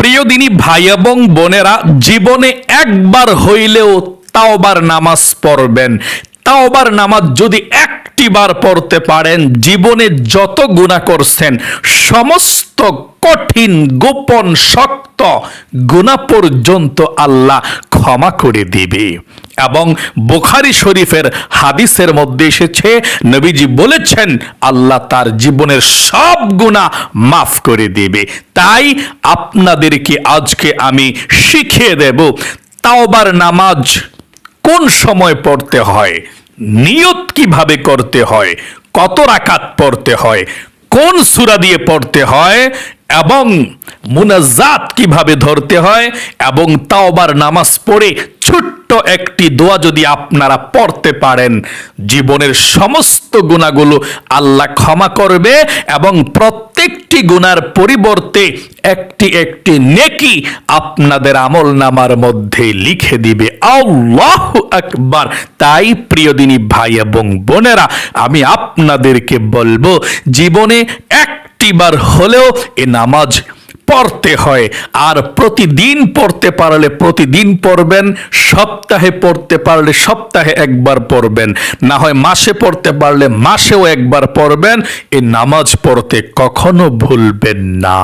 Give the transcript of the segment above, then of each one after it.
প্রিয় দিনী ভাই এবং বোনেরা, জীবনে একবার হইলেও তাওবার নামাজ পড়বেন। তাওবার নামাজ যদি একটি বার পড়তে পারেন, জীবনে যত গুণা করছেন, সমস্ত কঠিন, গোপন, শক্ত গুণা পর্যন্ত আল্লাহ ক্ষমা করে দিবে। এবং বুখারি শরীফের হাদিসের মধ্যে এসেছে, নবীজি বলেছেন, আল্লাহ তার জীবনের সব গুণা মাফ করে দেবে। তাই আপনাদেরকে আজকে আমি শিখিয়ে দেব, তাওবার নামাজ কোন সময় পড়তে হয়, নিয়ত কীভাবে করতে হয়, কত রাকাত পড়তে হয়, কোন সুরা দিয়ে পড়তে হয় এবং মুনাজাত কীভাবে ধরতে হয় এবং তাওবার নামাজ পড়ে ছোট্ট একটি দোয়া যদি আপনারা পড়তে পারেন, জীবনের সমস্ত গুণাগুলো আল্লাহ ক্ষমা করবে এবং প্রত্যেকটি গুনার পরিবর্তে একটি একটি নেকি আপনাদের আমল নামার মধ্যে লিখে দিবে। আল্লাহ আকবার। তাই প্রিয় দিনী ভাই এবং বোনেরা, আমি আপনাদেরকে বলব, জীবনে একটিবার হলেও এ নামাজ পড়তে হয়। আর প্রতিদিন পড়তে পারলে প্রতিদিন পড়বেন, সপ্তাহে পড়তে পারলে সপ্তাহে একবার পড়বেন। না হয় মাসে পড়তে পারলে মাসেও একবার পড়বেন। এ নামাজ পড়তে কখনো ভুলবেন না।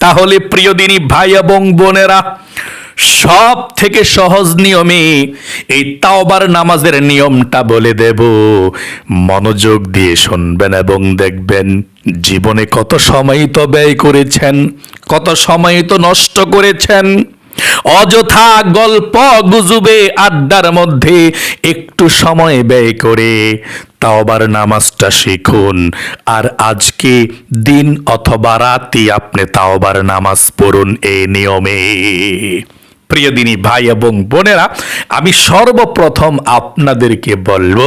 তাহলে প্রিয় দিনী ভাই এবং বোনেরা সব থেকে সহজ নিয়মে এই তাওবার নামাজের নিয়মটা বলে দেব। মনোযোগ দিয়ে শুনবেন এবং দেখবেন জীবনে কত সময় তো ব্যয় করেছেন, কত সময় তো নষ্ট করেছেন। অযথা গল্প গুজবে আড্ডার মধ্যে একটু সময় ব্যয় করে তাওবার নামাজটা শিখুন। আর আজকে দিন অথবা রাতে আপনি তাওবার নামাজ পড়ুন এই নিয়মে। প্রিয় দিনী ভাই এবং বোনেরা, আমি সর্বপ্রথম আপনাদেরকে বলব,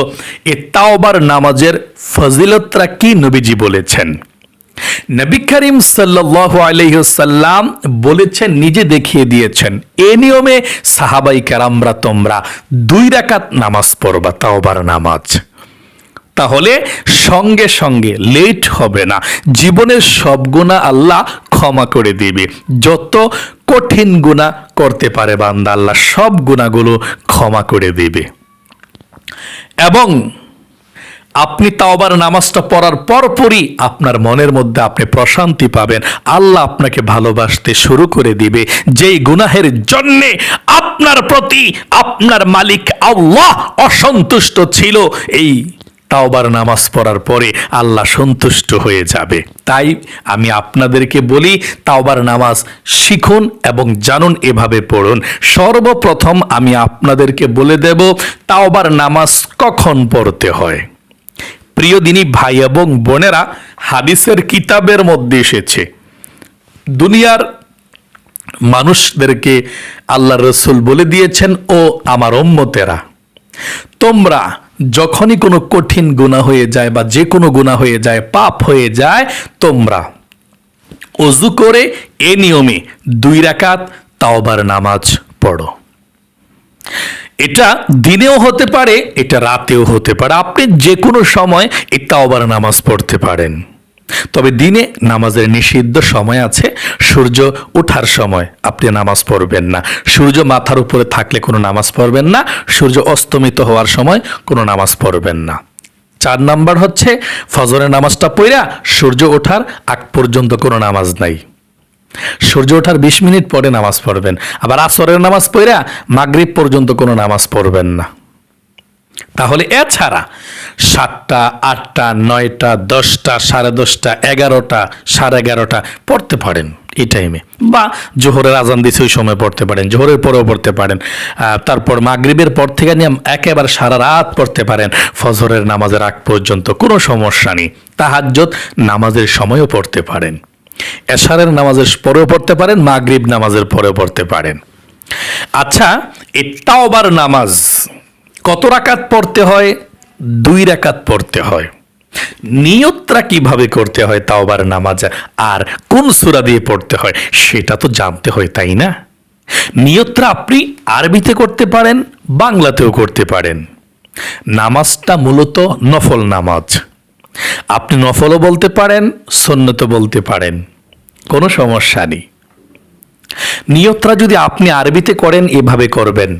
এ তাওবার নামাজের ফজিলতরা কি নবীজি বলেছেন? নবী করিম সাল্লাল্লাহু আলাইহি সাল্লাম বলেছেন, নিজে দেখিয়ে দিয়েছেন, এ নিয়মে সাহাবাই কেরামরা তোমরা দুই রাকাত নামাজ পড়বা, তাওবার নামাজ। তাহলে সঙ্গে সঙ্গে লেট হবে না, জীবনের সব গুণা আল্লাহ ক্ষমা করে দিবে। যত কঠিন গুণা করতে পারে বান্দা। আল্লাহ সব গুণাগুলো ক্ষমা করে দিবে। এবং আপনি তাওবার নামাজটা পড়ার পরপরই আপনার মনের মধ্যে আপনি প্রশান্তি পাবেন। আল্লাহ আপনাকে ভালোবাসতে শুরু করে দিবে। যেই গুনাহের জন্যে আপনার প্রতি আপনার মালিক আল্লাহ অসন্তুষ্ট ছিল, এই তাওবার নামাজ পড়ার পরে আল্লাহ সন্তুষ্ট হয়ে যাবে। তাই আমি আপনাদেরকে বলি, তাওবার নামাজ শিখুন এবং জানুন, এভাবে পড়ুন। সর্বপ্রথম আমি আপনাদেরকে বলে দেব, তাওবার নামাজ কখন পড়তে হয়। প্রিয় দিনী ভাই এবং বোনেরা, হাদিসের কিতাবের মধ্যে এসেছে। দুনিয়ার মানুষদেরকে আল্লাহ রসুল বলে দিয়েছেন, ও আমার ওম্মতেরা তোমরা যখনই কোনো কঠিন গুণা হয়ে যায় বা যে কোনো গুণা হয়ে যায়, পাপ হয়ে যায়, তোমরা অজু করে এ নিয়মে দুই রাকাত তাওবার নামাজ পড়ো। এটা দিনেও হতে পারে, এটা রাতেও হতে পারে। আপনি যে কোনো সময় এই তাওবার নামাজ পড়তে পারেন। তবে দিনে নামাজের নিষিদ্ধ সময় আছে, সূর্য ওঠার সময়। আপনি নামাজ পড়বেন না। সূর্য মাথার উপরে থাকলে কোনো নামাজ পড়বেন না। সূর্য অস্তমিত হওয়ার সময় কোনো নামাজ পড়বেন না। চার নাম্বার হচ্ছে, ফজরের নামাজটা পড়া সূর্য ওঠার আগ পর্যন্ত কোনো নামাজ নাই। সূর্য ওঠার বিশ মিনিট পরে নামাজ পড়বেন। আবার আসরের নামাজ পড়া মাগরিব পর্যন্ত কোনো নামাজ পড়বেন না। তাহলে এছাড়া সাতটা, আটটা, নয়টা, দশটা, সাড়ে দশটা, এগারোটা, সাড়ে এগারোটা পড়তে পারেন এই টাইমে বা জোহরের আজান দিছে ওই সময় পড়তে পারেন, জোহরের পরেও পড়তে পারেন। তারপর মাগরিবের পর থেকে নিয়ে একেবারে সারা রাত পড়তে পারেন। ফজরের নামাজের আগ পর্যন্ত কোনো সমস্যা নেই। তাহাজ্জত নামাজের সময়ও পড়তে পারেন। এশারের নামাজের পরেও পড়তে পারেন, মাগরিব নামাজের পরেও পড়তে পারেন। আচ্ছা এই তাওবার নামাজ কত রাকাত পড়তে হয়? দুই রাকাত পড়তে হয়। নিয়তরা কীভাবে করতে হয় তাওবার নামাজ। আর কোন সূরা দিয়ে পড়তে হয় সেটা তো জানতে হয়, তাই না? নিয়তরা আপনি আরবিতে করতে পারেন, বাংলাতেও করতে পারেন। নামাজটা মূলত নফল নামাজ। আপনি নফলও বলতে পারেন সন্ন্যত বলতে পারেন। কোনো সমস্যা নেই। নিয়তরা যদি আপনি আরবিতে করেন, এভাবে করবেন।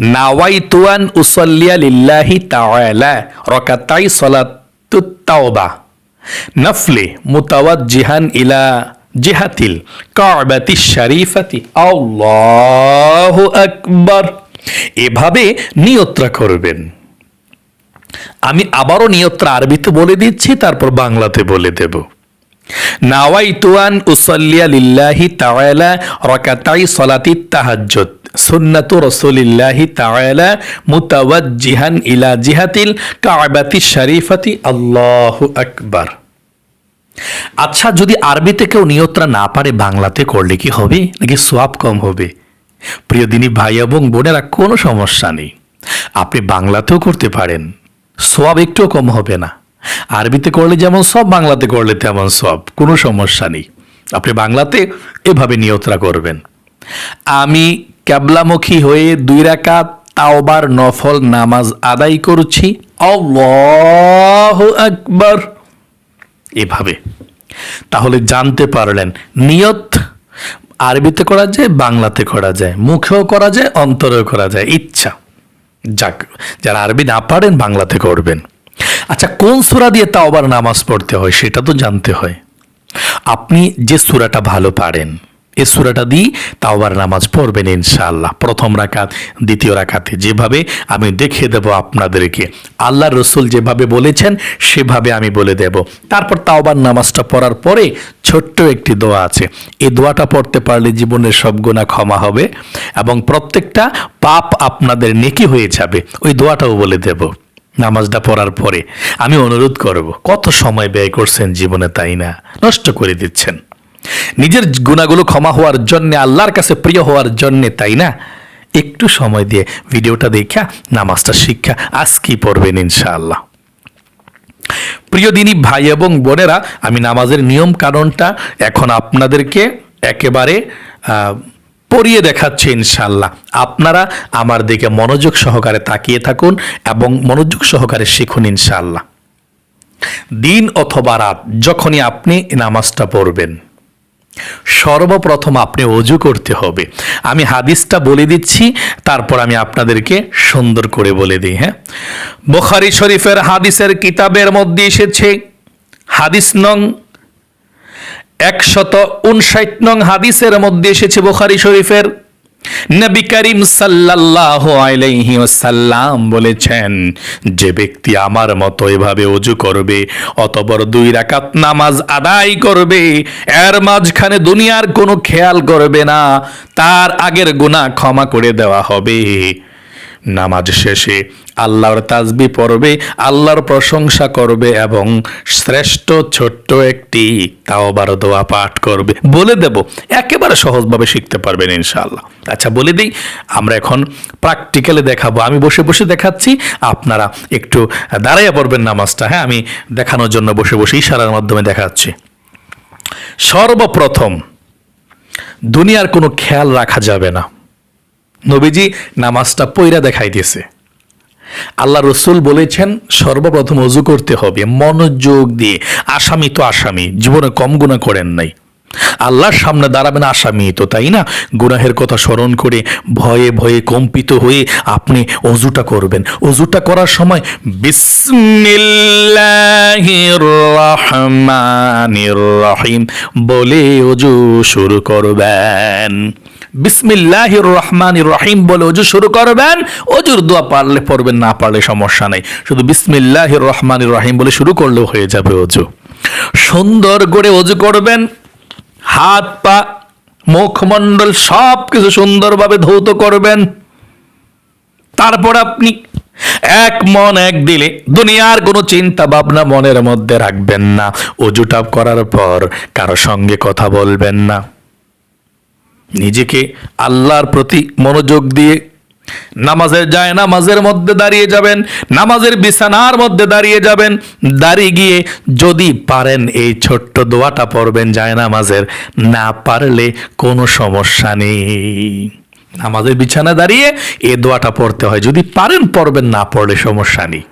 নাওয়াইতুয়ান উসল্লিয়া লিল্লাহি তাআলা, রাকাতাই সালাতুত তাওবা। নফলে মুতাওয়াজ্জিহান ইলা জিহাতিল কাবাতি শরীফাতি। আল্লাহু আকবার। এভাবে নিয়ত্রা করবেন আমি আবারও নিয়ত্রা আরবিতে বলে দিচ্ছি, তারপর বাংলাতে বলে দেব। নাওয়াইতুয়ান উসল্লিয়া লিল্লাহি তাআলা, রকাতাই সলাতি তাহাজ্জুদ। সুন্নাতু রাসূলিল্লাহি তাআলা মুতাওয়াজ্জিহান ইলা জিহাতিল কাবাতি শরীফাতি। আল্লাহু আকবার। আচ্ছা যদি আরবিতে কেউ নিয়ত্রা না পারে, বাংলাতে করলে কি হবে? নাকি সোয়াব কম হবে? প্রিয় দিনী ভাই এবং বোনেরা, কোনো সমস্যা নেই। আপনি বাংলাতেও করতে পারেন। সোয়াব একটুও কম হবে না। আরবিতে করলে যেমন সব বাংলাতে করলে তেমন সব কোনো সমস্যা নেই। আপনি বাংলাতে এভাবে নিয়ত্রা করবেন। আমি ক্যাবলামুখী হয়ে দুই রাকাত তাওবার নফল নামাজ আদায় করছি। আল্লাহু আকবার। এভাবে। তাহলে জানতে পারলেন, নিয়ত আরবিতে করা যায়, বাংলাতে করা যায়, মুখেও করা যায়, অন্তরেও করা যায়, ইচ্ছা। যাক, যারা আরবি না পারেন, বাংলাতে করবেন। আচ্ছা কোন সূরা দিয়ে তাও আবার নামাজ পড়তে হয়, সেটা তো জানতে হয়। আপনি যে সূরাটা ভালো পারেন এ সূরাটা দিয়ে তাওবার নামাজ পড়বেন ইনশাআল্লাহ। প্রথম রাখাত দ্বিতীয় রাখাতে যেভাবে আমি দেখিয়ে দেব আপনাদেরকে। আল্লাহ রসুল যেভাবে বলেছেন, সেভাবে আমি বলে দেব। তারপর তাওবার নামাজটা পড়ার পরে ছোট্ট একটি দোয়া আছে। এই দোয়াটা পড়তে পারলে জীবনের সব গুণা ক্ষমা হবে এবং প্রত্যেকটা পাপ আপনাদের নেকি হয়ে যাবে। ওই দোয়াটাও বলে দেব নামাজটা পড়ার পরে। আমি অনুরোধ করব, কত সময় ব্যয় করছেন জীবনে তাই না? নষ্ট করে দিচ্ছেন। নিজের গুণাগুলো ক্ষমা হওয়ার জন্য, আল্লাহর কাছে প্রিয় হওয়ার জন্য, তাই না? একটু সময় দিয়ে ভিডিওটা দেখা নামাজটা শিক্ষা আজকেই পড়বেন ইনশাআল্লাহ। প্রিয় দিনী ভাই এবং বোনেরা, আমি নামাজের নিয়ম কারণটা এখন আপনাদেরকে একেবারে পড়িয়ে দেখাচ্ছে ইনশাল্লাহ আপনারা আমার দিকে মনোযোগ সহকারে তাকিয়ে থাকুন এবং মনোযোগ সহকারে শিখুন ইনশাল্লাহ দিন অথবা রাত, যখনই আপনি নামাজটা পড়বেন। সর্বপ্রথম আপনি অজু করতে হবে। আমি হাদিসটা বলে দিচ্ছি, তারপর আমি আপনাদেরকে সুন্দর করে বলে দিই হ্যাঁ? বোখারি শরীফের হাদিসের কিতাবের মধ্যে এসেছে, হাদিস নং একশত উনষাট নং হাদিসের মধ্যে এসেছে বোখারি শরীফের নবী করিম সাল্লাল্লাহু আলাইহি ওয়াসাল্লাম বলেছেন, যে ব্যক্তি আমার মতো এভাবে অজু করবে অতবর দুই রাকাত নামাজ আদায় করবে, এর মাঝখানে দুনিয়ার কোনো খেয়াল করবে না, তার আগের গুনাহ ক্ষমা করে দেওয়া হবে। নামাজ শেষে আল্লাহর তাজবি পড়বে, আল্লাহর প্রশংসা করবে এবং শ্রেষ্ঠ ছোট্ট একটি তাওবার দোয়া পাঠ করবে। বলে দেব, একেবারে সহজভাবে শিখতে পারবেন ইনশাআল্লাহ। আচ্ছা বলে দিই, আমরা এখন প্র্যাকটিক্যালে দেখাবো। আমি বসে বসে দেখাচ্ছি, আপনারা একটু দাঁড়াইয়া পড়বেন নামাজটা হ্যাঁ? আমি দেখানোর জন্য বসে বসে ইশারার মাধ্যমে দেখাচ্ছি। সর্বপ্রথম, দুনিয়ার কোনো খেয়াল রাখা যাবে না। নবীজি নামাজটা পইরা দেখাই দিয়েছে। আল্লাহ রসুল বলেছেন, সর্বপ্রথম অজু করতে হবে, মনোযোগ দিয়ে। আসামি তো আসামি, জীবনে কম গুণা করেন নাই। আল্লাহর সামনে দাঁড়াবেন আসামি তো, তাই না? গুনাহের কথা স্মরণ করে ভয়ে ভয়ে কম্পিত হয়ে আপনি অজুটা করবেন। অজুটা করার সময় রহিম বলে অজু শুরু করবেন। বিসমিল্লাহির রহমানির রহিম বলে অজু শুরু করবেন। অজুর দোয়া পারলে পড়বেন, না পারলে সমস্যা নেই। শুধু বিসমিল্লাহির রহমানির রহিম বলে শুরু করলেও হয়ে যাবে অজু। সুন্দর করে অজু করবেন। হাত, পা, মুখমণ্ডল সব কিছু সুন্দরভাবে ধৌত করবেন। তারপর আপনি এক মন এক দিলে দুনিয়ার কোনো চিন্তা ভাবনা মনের মধ্যে রাখবেন না। অজুটা করার পর কারও সঙ্গে কথা বলবেন না। নিজেকে আল্লাহর প্রতি মনোযোগ দিয়ে নামাজের যায় নামাজের মধ্যে দাঁড়িয়ে যাবেন, নামাজের বিছানার মধ্যে দাঁড়িয়ে যাবেন, দাঁড়িয়ে গিয়ে যদি পারেন এই ছোট্ট দোয়াটা পড়বেন যায় নামাজের, না পারলে কোনো সমস্যা নেই। নামাজের বিছানা দাঁড়িয়ে এ দোয়াটা পড়তে হয়, যদি পারেন পড়বেন, না পড়লে সমস্যা নেই।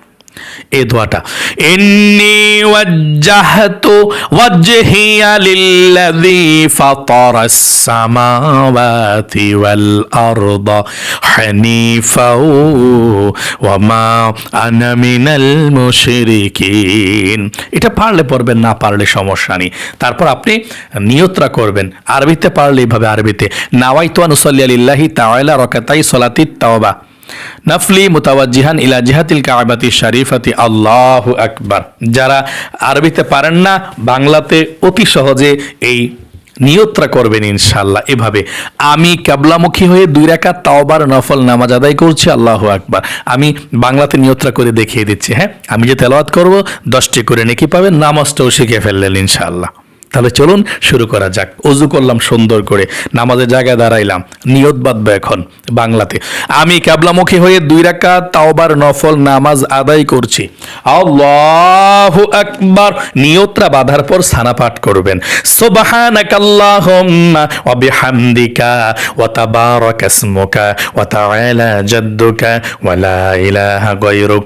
এই দোয়াটা। ইন্নি ওয়াজ্জাহতু ওয়াজহিয়া লিল্লাযী ফাতারাস সামাওয়াতি ওয়াল আরদা হানিফা ওয়া আনা মিনাল মুশরিকিন। এটা পারলে পড়বেন, না পারলে সমস্যা নেই। তারপর আপনি নিয়তরা করবেন। আরবিতে পারলে এইভাবে আরবিতে, নাওয়াইতু আনুসাল্লি আলিল্লাহি তাআলা রাকাতাই সলাতিত তাওবা। নাফলি মুতাওয়াজ্জিহান ইলা জিহাতিল কাবাতি শরীফাতি আল্লাহ আকবার। যারা আরবিতে পারেন না, বাংলাতে অতি সহজে এই নিয়তরা করবেন ইনশাল্লাহ এভাবে আমি ক্যাবলামুখী হয়ে দুই রাকাত তাওবার নফল নামাজ আদায় করছি, আল্লাহ আকবার। আমি বাংলাতে নিয়তরা করে দেখিয়ে দিচ্ছি হ্যাঁ? আমি যে তেলাওয়াত করব, দশটি করে নেকি পাবেন, নামাজটাও শিখে ফেললেন ইনশাল্লাহ তাহলে চলুন শুরু করা যাক। অজু করলাম সুন্দর করে, নামাজের জায়গায় দাঁড়াইলাম। নিয়ত বাঁধবো এখন বাংলাতে। আমি ক্যাবলামুখী হয়ে দুই রাকাত তাওবার নফল নামাজ আদায় করছি। আল্লাহু আকবার। নিয়তরা বাঁধার পর সানা পাঠ করবেন। সুবহানাকাল্লাহুম্মা ওয়া বিহামদিকা ওয়া তাবারাকা ইসমুকা ওয়া তাআলা জাদ্দুকা ওয়া লা ইলাহা গায়রুক।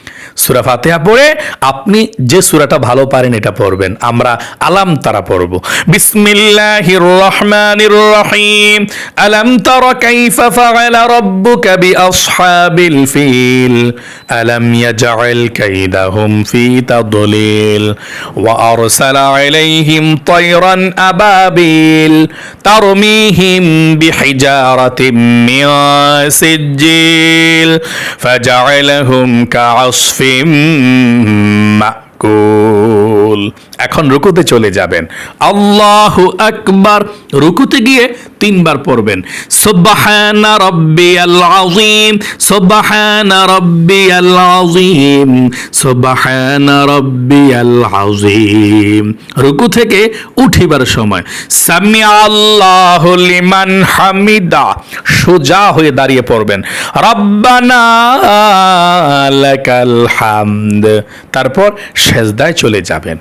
সুরা ফাতিহা পড়ে আপনি যে সুরাটা ভালো পারেন এটা পড়বেন। আমরা আলাম তারা পড়ব। বিসমিল্লাহির রহমানির রহিম আলাম তারা কাইফা ফাআলা রাব্বুকা বিআসহাবিল ফিল। আলাম ইয়াজআল কাইদাহুম ফি তাদলিল। ওয়া আরসালা আলাইহিম তায়রান আবাবিল। তারমিহিম বিহিজারাতিম মিন সিজ্জিল। ফাজআলাহুম কাআসফিম এখন রুকুতে চলে যাবেন। আল্লাহ আকবার। রুকুতে গিয়ে তিনবার পড়বেন। সুবহানা রাব্বিয়াল আযীম, সুবহানা রাব্বিয়াল আযীম, সুবহানা রাব্বিয়াল আযীম। রুকু থেকে উঠিবার সময়। সামি আল্লাহু লিমান হামিদা, সোজা হয়ে দাঁড়িয়ে পড়বেন। রব্বানা লাকাল হামদ। তারপর সেজদায় চলে যাবেন।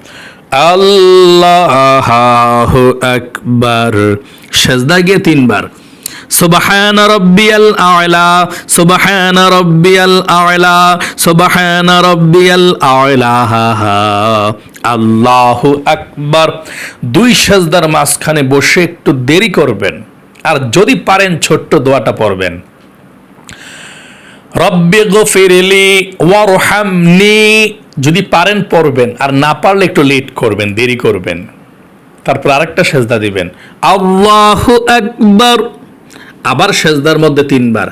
আল্লাহু আকবার। সেজদায় গিয়ে তিনবার। সুবহান রব্বিয়াল আ'লা, সুবহান রব্বিয়াল আ'লা, সুবহান রব্বিয়াল আ'লা আল্লাহু আকবার। দুই সেজদার মাঝখানে বসে একটু দেরি করবেন। আর যদি পারেন ছোট্ট দোয়াটা পড়বেন। রব্বি গফিরলি ওয়ারহামনি যদি পারেন, পড়বেন। আর না পারলে একটু লেট করবেন, দেরি করবেন। তারপর আরেকটা সেজদা দিবেন। আল্লাহু আকবার। আবার সেজদার মধ্যে তিনবার।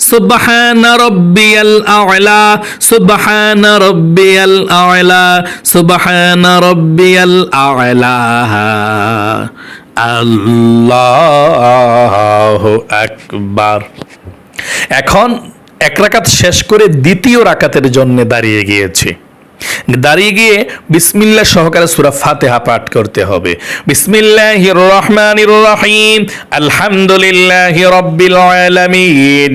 সুবহান রব্বিয়াল আ'লা, সুবহান রব্বিয়াল আ'লা, সুবহান রব্বিয়াল আ'লা। আল্লাহু আকবার। এখন এক রাকাত শেষ করে দ্বিতীয় রাকাতের জন্য দাঁড়িয়ে গিয়েছি। দাঁড়িয়ে গিয়ে বিসমিল্লা সহকারে সুরা ফাতেহা পাঠ করতে হবে। বিসমিল্লাহ রহমানির রহিম। আলহামদুলিল্লাহি রব্বিল আলামিন।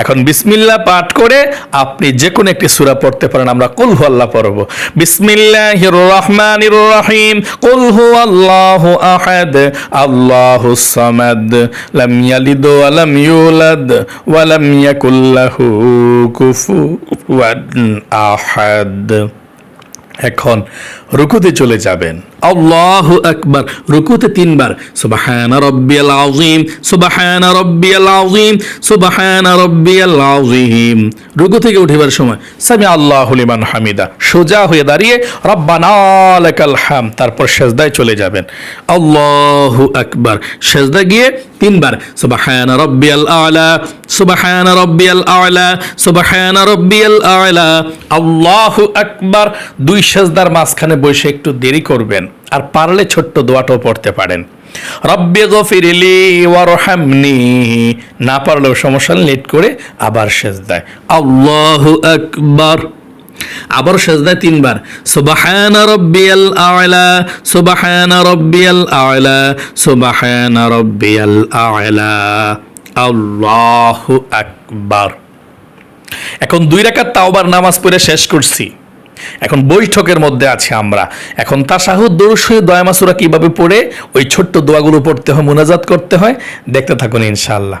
এখন বিসমিল্লাহ পাঠ করে আপনি যে কোনো একটি সূরা পড়তে পারেন, আমরা কুল আল্লাহ পড়ব। বিসমিল্লাহির রহমানির রহিম, কুল আল্লাহু আহাদ আল্লাহুস সামাদ, লাম ইয়ালিদ ওয়া লাম ইউলাদ, ওয়া লাম ইয়াকুল লাহু কুফুয়ান আহাদ। এখন রুকুতে চলে যাবেন। আল্লাহ আকবার। রুকুতে তিনবার। সুবহান রব্বিয়াল আযীম, সুবহান রব্বিয়াল আযীম, সুবহান রব্বিয়াল আযীম। রুকু থেকে উঠিবার সময়, সামি আল্লাহু লিমান হামিদা। সোজা হয়ে দাঁড়িয়ে, রব্বানা লাকাল হাম তারপর সেজদায় চলে যাবেন। আল্লাহ আকবার। সেজদা গিয়ে তিনবার, সুবহান রব্বিয়াল আলা। সুবহান রব্বিয়াল আলা। সুবহান রব্বিয়াল আলা। আল্লাহু আকবার। দুই সেজদার মাঝখানে বসে একটু দেরি করবেন আর পারলে ছোট্ট দোয়াটাও পড়তে পারেন। রব্বে গফিরলি ওয়ারহামনি না পারলেও সমস্যা লেট করে আবার সেজদায়। আল্লাহু আকবার। আবার সেজদায় তিনবার। সুবহান রব্বিয়াল আ'লা, সুবহান রব্বিয়াল আ'লা, সুবহান রব্বিয়াল আ'লা। আল্লাহু আকবার। এখন দুই রাকাত তাওবার নামাজ পড়ে শেষ করছি। এখন বৈঠকের মধ্যে আছি আমরা। এখন তাসাহুদ দরুশে দয়ামাসুরা কীভাবে পড়ে, ওই ছোট্ট দোয়াগুলো পড়তে হয়, মোনাজাত করতে হয়। দেখতে থাকুন ইনশাআল্লাহ।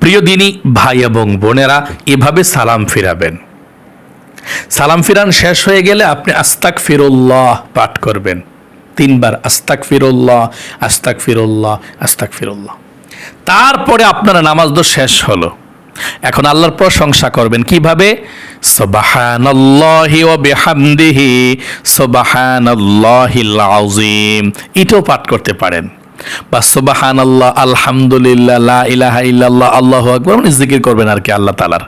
প্রিয় দিনী, ভাই এবং বোনেরা, এভাবে সালাম ফিরাবেন। সালাম ফিরান শেষ হয়ে গেলে আপনি আস্তাক ফিরুল্লাহ পাঠ করবেন। তিনবার আস্তাক ফিরুল্লাহ আস্তাক ফিরুল্লাহ আস্তাক ফিরুল্লাহ তারপরে আপনার নামাজ তো শেষ হলো। এখন আল্লাহর প্রশংসা করবেন। কীভাবে? সুবহানাল্লাহি আযীম। এটাও পাঠ করতে পারেন। বা সুবাহান আল্লাহ আলহামদুলিল্লাহ ইলাহা ইল্লাল্লাহ, আল্লাহ আকবর মানে জিকির করবেন আর কি আল্লাহ তালার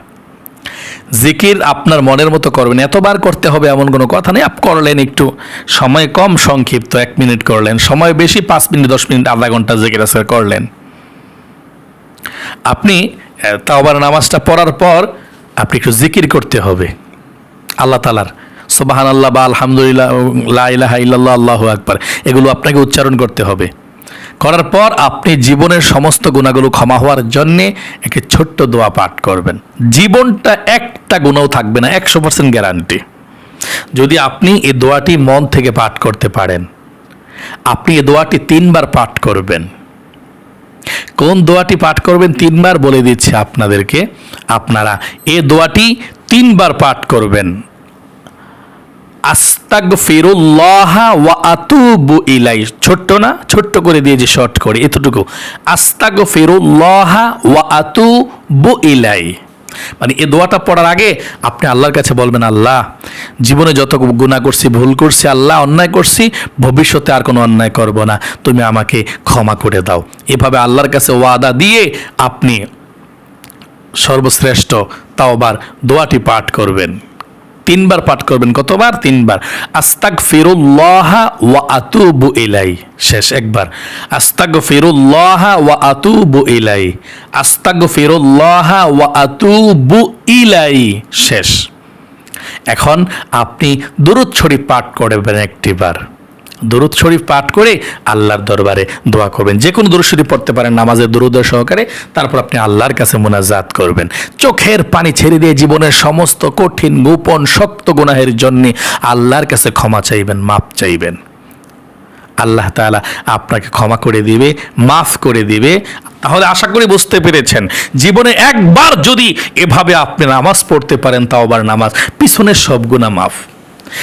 জিকির আপনার মনের মতো করবেন। এতবার করতে হবে এমন কোনো কথা নেই। আপ করলেন একটু সময় কম সংক্ষিপ্ত, এক মিনিট করলেন। সময় বেশি পাঁচ মিনিট, দশ মিনিট, আধা ঘণ্টা জিকির আজকার করলেন। আপনি তাওবার নামাজটা পড়ার পর আপনি একটু জিকির করতে হবে। আল্লাহ তালার সোবাহান আল্লাহ বা আলহামদুলিল্লাহ ইলাহা ইল্লাল্লাহ, আল্লাহু আকবার। এগুলো আপনাকে উচ্চারণ করতে হবে। করার পর আপনি জীবনের সমস্ত গুণাগুলো ক্ষমা হওয়ার জন্যে একটি ছোট্ট দোয়া পাঠ করবেন। জীবনটা একটা গুণও থাকবে না, একশো পার্সেন্ট গ্যারান্টি যদি আপনি এ দোয়াটি মন থেকে পাঠ করতে পারেন, আপনি এ দোয়াটি তিনবার পাঠ করবেন। কোন দোয়াটি পাঠ করবেন তিনবার বলে দিচ্ছে আপনাদেরকে। আপনারা এ দোয়াটি তিনবার পাঠ করবেন। আস্তাগফিরুল্লাহ ওয়া আতুবু ইলাই ছোট্ট না? ছোট্ট করে দিয়ে যে শর্ট করে, এতটুকু। আস্তাগফিরুল্লাহ ওয়া আতুবু ইলাই মানে এই দোয়াটা পড়ার আগে আপনি আল্লাহর কাছে বলবেন, আল্লাহ, জীবনে যত গুণা করছি, ভুল করছি, আল্লাহ অন্যায় করছি, ভবিষ্যতে আর কোনো অন্যায় করব না। তুমি আমাকে ক্ষমা করে দাও। এভাবে আল্লাহর কাছে ওয়াদা দিয়ে আপনি সর্বশ্রেষ্ঠ তাওবার দোয়াটি পাঠ করবেন। তিনবার পাঠ করবেন, কতবার? তিনবার। আস্তাক ফিরুল্লাহা ওয়া আতুবু ইলাই। শেষ, একবার। আস্তাক ফিরুল্লাহা ওয়া আতুবু ইলাই। আস্তাক ফিরুল্লাহা ওয়া আতুবু ইলাই। শেষ। এখন আপনি দুরুদ শরীফ পাঠ করবেন একটিবার। দরুদ শরীফ পাঠ করে আল্লাহর দরবারে দোয়া করবেন। যে কোনো দরুদ শরীফ পড়তে পারেন নামাজের দরুদ সহকারে, তারপর আপনি আল্লাহর কাছে মোনাজাত করবেন। চোখের পানি ছেড়ে দিয়ে জীবনের সমস্ত কঠিন, গোপন, শক্ত গুনাহের জন্য আল্লাহর কাছে ক্ষমা চাইবেন মাপ চাইবেন। আল্লাহ তাআলা আপনাকে ক্ষমা করে দিবে, মাফ করে দিবে। তাহলে আশা করি বুঝতে পেরেছেন, জীবনে একবার যদি এভাবে আপনি নামাজ পড়তে পারেন, তাও আবার নামাজ। পিছনের সব গুণা মাফ।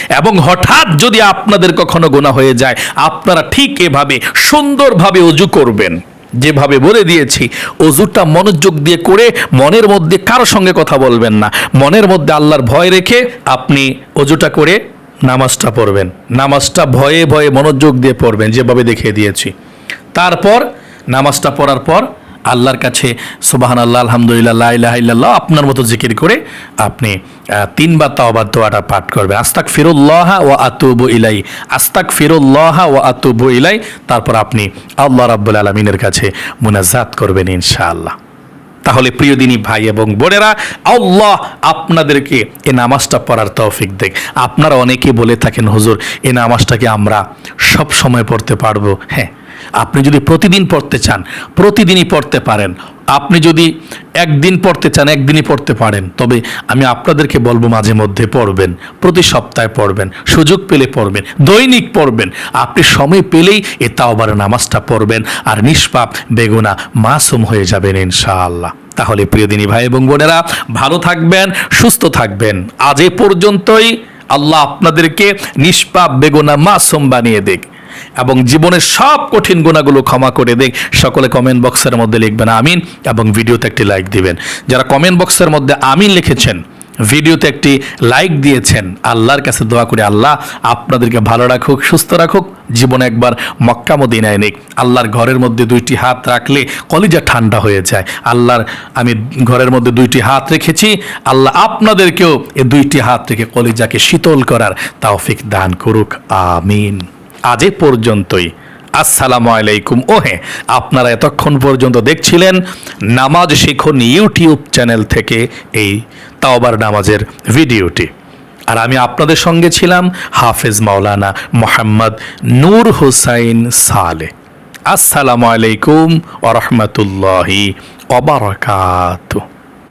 এবং হঠাৎ যদি আপনাদের কখনো গোনা হয়ে যায়, আপনারা ঠিক এভাবে সুন্দরভাবে অজু করবেন। যেভাবে বলে দিয়েছি, অজুটা মনোযোগ দিয়ে করে মনের মধ্যে কারও সঙ্গে কথা বলবেন না। মনের মধ্যে আল্লাহর ভয় রেখে আপনি অজুটা করে নামাজটা পড়বেন। নামাজটা ভয়ে ভয়ে মনোযোগ দিয়ে পড়বেন, যেভাবে দেখিয়ে দিয়েছি। তারপর, নামাজটা পড়ার পর আল্লাহর কাছে সুবাহান আল্লাহ আলহামদুলিল্লাহ ইল্লাল্লাহ, আপনার মতো জিকির করে আপনি তিনবার তাওবার দোয়াটা পাঠ করবেন আস্তাক ফিরুল্লাহ ও আতুবু ইলাই। আস্তাক ফিরুল্লাহ ও আতুবু ইলাই। তারপর আপনি আল্লাহ রাব্বুল আলমিনের কাছে মুনাজাত করবেন ইনশাআল্লাহ। তাহলে প্রিয় দিনী ভাই এবং বোনেরা, আল্লাহ আপনাদেরকে এই নামাজটা পড়ার তৌফিক দেখ। আপনারা অনেকে বলে থাকেন, হুজুর, এ নামাজটাকে আমরা সব সময় পড়তে পারব। হ্যাঁ আপনি যদি প্রতিদিন পড়তে চান, প্রতিদিনই পড়তে পারেন। আপনি যদি একদিন পড়তে চান, একদিনই পড়তে পারেন। তবে আমি আপনাদেরকে বলব, মাঝে মধ্যে পড়বেন, প্রতি সপ্তাহে পড়বেন, সুযোগ পেলে পড়বেন, দৈনিক পড়বেন। আপনি সময় পেলেই এ তাওবার নামাজটা পড়বেন, আর নিষ্পাপ, বেগুনা মাসুম হয়ে যাবেন ইনশাআল্লাহ। তাহলে প্রিয় দিনী ভাই এবং বোনেরা, ভালো থাকবেন, সুস্থ থাকবেন। আজ এ পর্যন্তই আল্লাহ আপনাদেরকে নিষ্পাপ, বেগুনা মাসুম বানিয়ে দেখ এবং জীবনের সব কঠিন গুণাগুলো ক্ষমা করে দেখ সকলে কমেন্ট বক্সের মধ্যে লিখবেন আমিন এবং ভিডিওতে একটি লাইক দিবেন। যারা কমেন্ট বক্সের মধ্যে আমিন লিখেছেন, ভিডিওতে একটি লাইক দিয়েছেন, আল্লাহর কাছে দোয়া করে আল্লাহ আপনাদেরকে ভালো রাখুক, সুস্থ রাখুক, জীবনে একবার মক্কা মদিনায় নিক। আল্লাহর ঘরের মধ্যে দুইটি হাত রাখলে কলিজা ঠান্ডা হয়ে যায়। আল্লাহর, আমি ঘরের মধ্যে দুইটি হাত রেখেছি, আল্লাহ আপনাদেরকেও এই দুইটি হাত রেখে কলিজাকে শীতল করার তাওফিক দান করুক, আমিন। আজ পর্যন্তই। আসসালামু আলাইকুম। ও হ্যাঁ আপনারা এতক্ষণ পর্যন্ত দেখছিলেন নামাজ শিখুন ইউটিউব চ্যানেল থেকে এই তাওবার নামাজের ভিডিওটি। আর আমি আপনাদের সঙ্গে ছিলাম হাফেজ মাওলানা মোহাম্মদ নূর হুসাইন সালে। আসসালামু আলাইকুম ওরহমতুল্লাহি অবরাকাতুহ